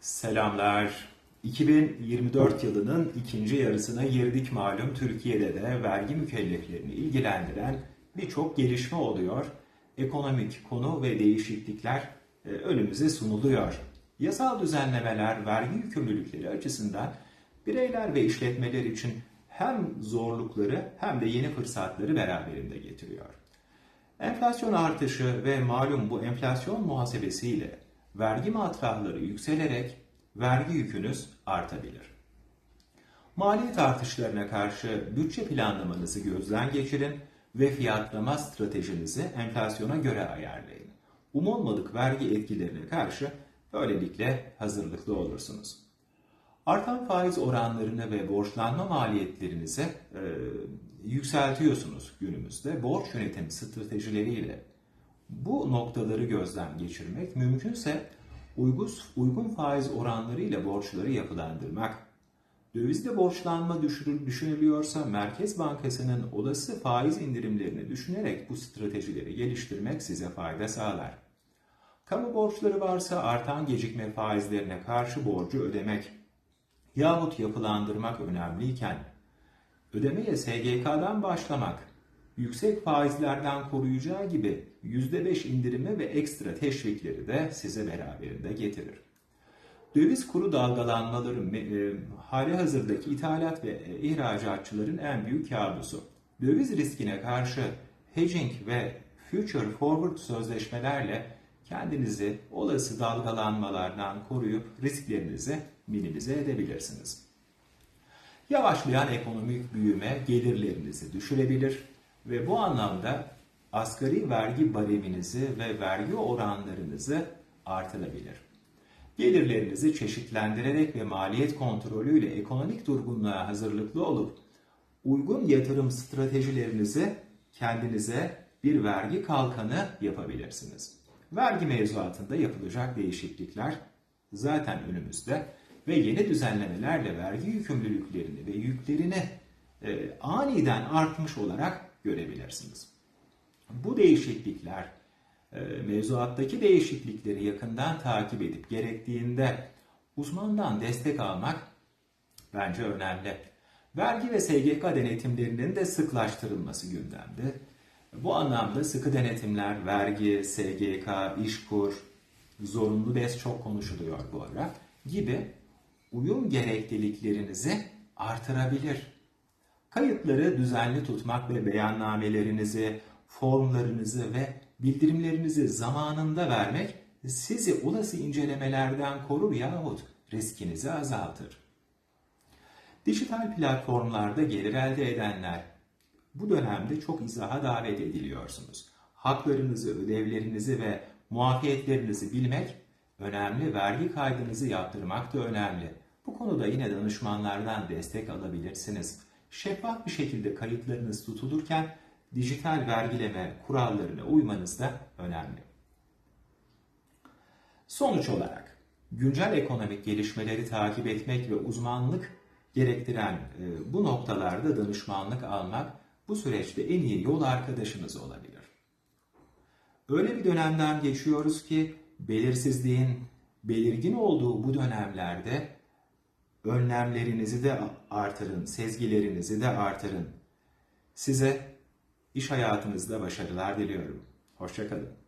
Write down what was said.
Selamlar. 2024 yılının ikinci yarısına girdik malum. Türkiye'de de vergi mükelleflerini ilgilendiren birçok gelişme oluyor. Ekonomik konu ve değişiklikler e, önümüze sunuluyor. Yasal düzenlemeler vergi yükümlülükleri açısından bireyler ve işletmeler için hem zorlukları hem de yeni fırsatları beraberinde getiriyor. Enflasyon artışı ve malum bu enflasyon muhasebesiyle vergi matrahları yükselerek vergi yükünüz artabilir. Maliyet artışlarına karşı bütçe planlamanızı gözden geçirin ve fiyatlama stratejinizi enflasyona göre ayarlayın. Umulmadık vergi etkilerine karşı böylelikle hazırlıklı olursunuz. Artan faiz oranlarını ve borçlanma maliyetlerinizi e, yükseltiyorsunuz günümüzde. Borç yönetim stratejileriyle bu noktaları gözden geçirmek mümkünse uygun, uygun faiz oranlarıyla borçları yapılandırmak. Dövizde borçlanma düşünülüyorsa Merkez Bankası'nın olası faiz indirimlerini düşünerek bu stratejileri geliştirmek size fayda sağlar. Kamu borçları varsa artan gecikme faizlerine karşı borcu ödemek yahut yapılandırmak önemliyken ödemeye SGK'dan başlamak yüksek faizlerden koruyacağı gibi %5 indirimi ve ekstra teşvikleri de size beraberinde getirir. Döviz kuru dalgalanmaları e, hali hazırdaki ithalat ve e, ihracatçıların en büyük kabusu. Döviz riskine karşı hedging ve future forward sözleşmelerle kendinizi olası dalgalanmalardan koruyup risklerinizi minimize edebilirsiniz. Yavaşlayan ekonomik büyüme gelirlerinizi düşürebilir ve bu anlamda asgari vergi bareminizi ve vergi oranlarınızı artırabilir. Gelirlerinizi çeşitlendirerek ve maliyet kontrolüyle ekonomik durgunluğa hazırlıklı olup uygun yatırım stratejilerinizi kendinize bir vergi kalkanı yapabilirsiniz. Vergi mevzuatında yapılacak değişiklikler zaten önümüzde ve yeni düzenlemelerle vergi yükümlülüklerini ve yüklerini e, aniden artmış olarak görebilirsiniz. Bu değişiklikler e, mevzuattaki değişiklikleri yakından takip edip gerektiğinde uzmandan destek almak bence önemli. Vergi ve SGK denetimlerinin de sıklaştırılması gündemde. Bu anlamda sıkı denetimler, vergi, SGK, işkur, zorunlu BES çok konuşuluyor bu ara gibi uyum gerekliliklerinizi artırabilir. Kayıtları düzenli tutmak ve beyannamelerinizi, formlarınızı ve bildirimlerinizi zamanında vermek sizi olası incelemelerden korur yahut riskinizi azaltır. Dijital platformlarda gelir elde edenler bu dönemde çok izaha davet ediliyorsunuz. Haklarınızı, ödevlerinizi ve muafiyetlerinizi bilmek önemli, vergi kaydınızı yaptırmak da önemli. Bu konuda yine danışmanlardan destek alabilirsiniz. Şeffaf bir şekilde kayıtlarınız tutulurken dijital vergileme kurallarına uymanız da önemli. Sonuç olarak güncel ekonomik gelişmeleri takip etmek ve uzmanlık gerektiren e, bu noktalarda danışmanlık almak bu süreçte en iyi yol arkadaşınız olabilir. Öyle bir dönemden geçiyoruz ki belirsizliğin belirgin olduğu bu dönemlerde önlemlerinizi de artırın, sezgilerinizi de artırın. Size iş hayatınızda başarılar diliyorum. Hoşçakalın.